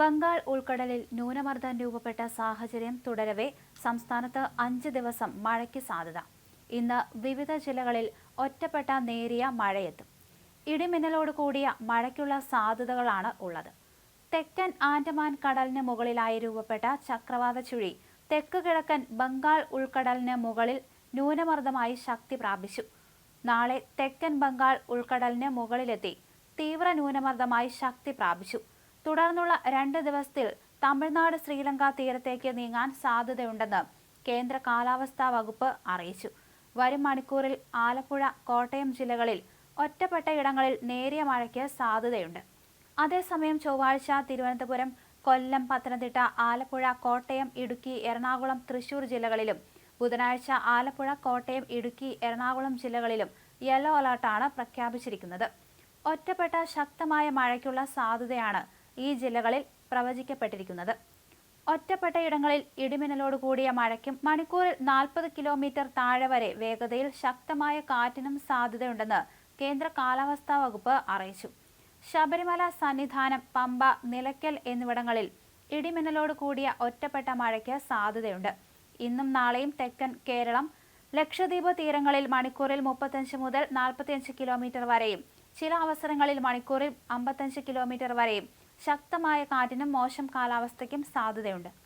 ബംഗാൾ ഉൾക്കടലിൽ ന്യൂനമർദ്ദം രൂപപ്പെട്ട സാഹചര്യം തുടരവേ സംസ്ഥാനത്ത് അഞ്ച് ദിവസം മഴയ്ക്ക് സാധ്യത. ഇന്ന് വിവിധ ജില്ലകളിൽ ഒറ്റപ്പെട്ട നേരിയ മഴയെത്തും. ഇടിമിന്നലോട് കൂടിയ മഴയ്ക്കുള്ള സാധ്യതകളാണ് ഉള്ളത്. തെക്കൻ ആൻഡമാൻ കടലിന് മുകളിലായി രൂപപ്പെട്ട ചക്രവാത ചുഴി തെക്ക് കിഴക്കൻ ബംഗാൾ ഉൾക്കടലിന് മുകളിൽ ന്യൂനമർദ്ദമായി ശക്തി പ്രാപിച്ചു. നാളെ തെക്കൻ ബംഗാൾ ഉൾക്കടലിന് മുകളിലെത്തി തീവ്ര ന്യൂനമർദ്ദമായി ശക്തി പ്രാപിച്ചു. തുടർന്നുള്ള രണ്ട് ദിവസത്തിൽ തമിഴ്നാട് ശ്രീലങ്ക തീരത്തേക്ക് നീങ്ങാൻ സാധ്യതയുണ്ടെന്ന് കേന്ദ്ര കാലാവസ്ഥാ വകുപ്പ് അറിയിച്ചു. വരും മണിക്കൂറിൽ ആലപ്പുഴ കോട്ടയം ജില്ലകളിൽ ഒറ്റപ്പെട്ട ഇടങ്ങളിൽ നേരിയ മഴയ്ക്ക് സാധ്യതയുണ്ട്. അതേസമയം ചൊവ്വാഴ്ച തിരുവനന്തപുരം കൊല്ലം പത്തനംതിട്ട ആലപ്പുഴ കോട്ടയം ഇടുക്കി എറണാകുളം തൃശൂർ ജില്ലകളിലും ബുധനാഴ്ച ആലപ്പുഴ കോട്ടയം ഇടുക്കി എറണാകുളം ജില്ലകളിലും യെല്ലോ അലർട്ടാണ് പ്രഖ്യാപിച്ചിരിക്കുന്നത്. ഒറ്റപ്പെട്ട ശക്തമായ മഴയ്ക്കുള്ള സാധ്യതയാണ് ഈ ജില്ലകളിൽ പ്രവചിക്കപ്പെട്ടിരിക്കുന്നത്. ഒറ്റപ്പെട്ട ഇടങ്ങളിൽ ഇടിമിന്നലോട് കൂടിയ മഴയ്ക്കും മണിക്കൂറിൽ നാൽപ്പത് കിലോമീറ്റർ താഴെ വരെ വേഗതയിൽ ശക്തമായ കാറ്റിനും സാധ്യതയുണ്ടെന്ന് കേന്ദ്ര കാലാവസ്ഥാ വകുപ്പ് അറിയിച്ചു. ശബരിമല സന്നിധാനം പമ്പ നിലയ്ക്കൽ എന്നിവിടങ്ങളിൽ ഇടിമിന്നലോട് കൂടിയ ഒറ്റപ്പെട്ട മഴയ്ക്ക് സാധ്യതയുണ്ട്. ഇന്നും നാളെയും തെക്കൻ കേരളം ലക്ഷദ്വീപ് തീരങ്ങളിൽ മണിക്കൂറിൽ മുപ്പത്തഞ്ച് മുതൽ നാൽപ്പത്തിയഞ്ച് കിലോമീറ്റർ വരെയും ചില അവസരങ്ങളിൽ മണിക്കൂറിൽ അമ്പത്തഞ്ച് കിലോമീറ്റർ വരെയും ശക്തമായ കാറ്റിനും മോശം കാലാവസ്ഥയ്ക്കും സാധ്യതയുണ്ട്.